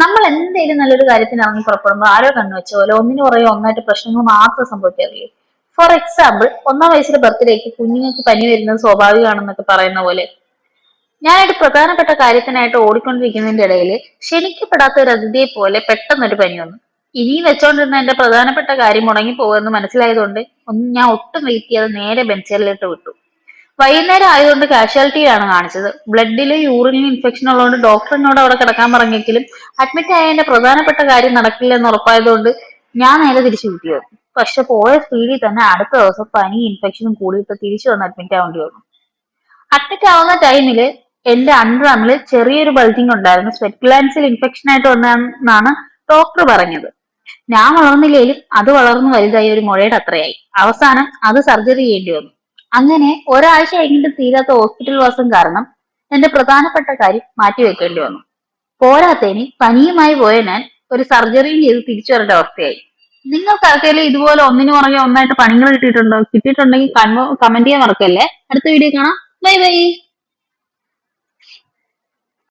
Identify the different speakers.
Speaker 1: നമ്മൾ എന്തെങ്കിലും നല്ലൊരു കാര്യത്തിന് ഇറങ്ങി പുറപ്പെടുമ്പോൾ ആരോ കണ്ണു വെച്ച പോലെ ഒന്നിനു പുറകെ ഒന്നായിട്ട് പ്രശ്നങ്ങൾ മാത്രം സംഭവിക്കാറില്ലേ? ഫോർ എക്സാമ്പിൾ ഒന്നാം വയസ്സിലെ ബർത്ത്ഡേക്ക് കുഞ്ഞുങ്ങൾക്ക് പനി വരുന്നത് സ്വാഭാവികമാണെന്നൊക്കെ പറയുന്ന പോലെ ഞാനൊരു പ്രധാനപ്പെട്ട കാര്യത്തിനായിട്ട് ഓടിക്കൊണ്ടിരിക്കുന്നതിന്റെ ഇടയിൽ ക്ഷണിക്കപ്പെടാത്ത ഒരു അതിഥിയെ പോലെ പെട്ടെന്നൊരു പനി വന്നു. ഇനി വെച്ചോണ്ടിരുന്ന എന്റെ പ്രധാനപ്പെട്ട കാര്യം മുടങ്ങി പോകുമെന്ന് മനസ്സിലായതുകൊണ്ട് ഒന്ന് ഞാൻ ഒട്ടും വെയിറ്റ് ചെയ്യാതെ നേരെ ബെഞ്ചറിലിട്ട് വിട്ടു. വൈകുന്നേരം ആയതുകൊണ്ട് കാഷ്വാലിറ്റിയിലാണ് കാണിച്ചത്. ബ്ലഡിലും യൂറിനിലും ഇൻഫെക്ഷൻ ഉള്ളതുകൊണ്ട് ഡോക്ടർ എന്നോട് അവിടെ കിടക്കാൻ പറഞ്ഞെങ്കിലും അഡ്മിറ്റ് ആയതിന്റെ പ്രധാനപ്പെട്ട കാര്യം നടക്കില്ല എന്ന് ഉറപ്പായതുകൊണ്ട് ഞാൻ നേരെ തിരിച്ചു വീട്ടിൽ വന്നു. പക്ഷെ പോയ സ്പീഡിൽ തന്നെ അടുത്ത ദിവസം പനി ഇൻഫെക്ഷനും കൂടിയിട്ട് തിരിച്ചു വന്ന് അഡ്മിറ്റ് ആവേണ്ടി വന്നു. അഡ്മിറ്റ് ആവുന്ന ടൈമിൽ എന്റെ അണ്ടർആമിൽ ചെറിയൊരു ബൾജിങ് ഉണ്ടായിരുന്നു. സ്വെറ്റ്ലാൻസിൽ ഇൻഫെക്ഷൻ ആയിട്ട് വന്നതെന്നാണ് ഡോക്ടർ പറഞ്ഞത്. ഞാൻ വളർന്നില്ലെങ്കിലും അത് വളർന്നു വലുതായി ഒരു മുഴയുടെ അത്രയായി. അവസാനം അത് സർജറി ചെയ്യേണ്ടി വന്നു. അങ്ങനെ ഒരാഴ്ച കഴിഞ്ഞിട്ട് തീരാത്ത ഹോസ്പിറ്റൽ വാസം കാരണം എന്റെ പ്രധാനപ്പെട്ട കാര്യം മാറ്റിവെക്കേണ്ടി വന്നു. പോരാത്തതിന് പനിയുമായി പോയ ഞാൻ ഒരു സർജറിയും ചെയ്ത് തിരിച്ചു വരേണ്ട അവസ്ഥയായി. നിങ്ങൾക്ക് ആർക്കെങ്കിലും ഇതുപോലെ ഒന്നിനു പുറകെ ഒന്നായിട്ട് പണികൾ കിട്ടിയിട്ടുണ്ടോ? കിട്ടിയിട്ടുണ്ടെങ്കിൽ കമന്റ് ചെയ്യാൻ മറക്കല്ലേ? അടുത്ത വീഡിയോ കാണാം. Bye bye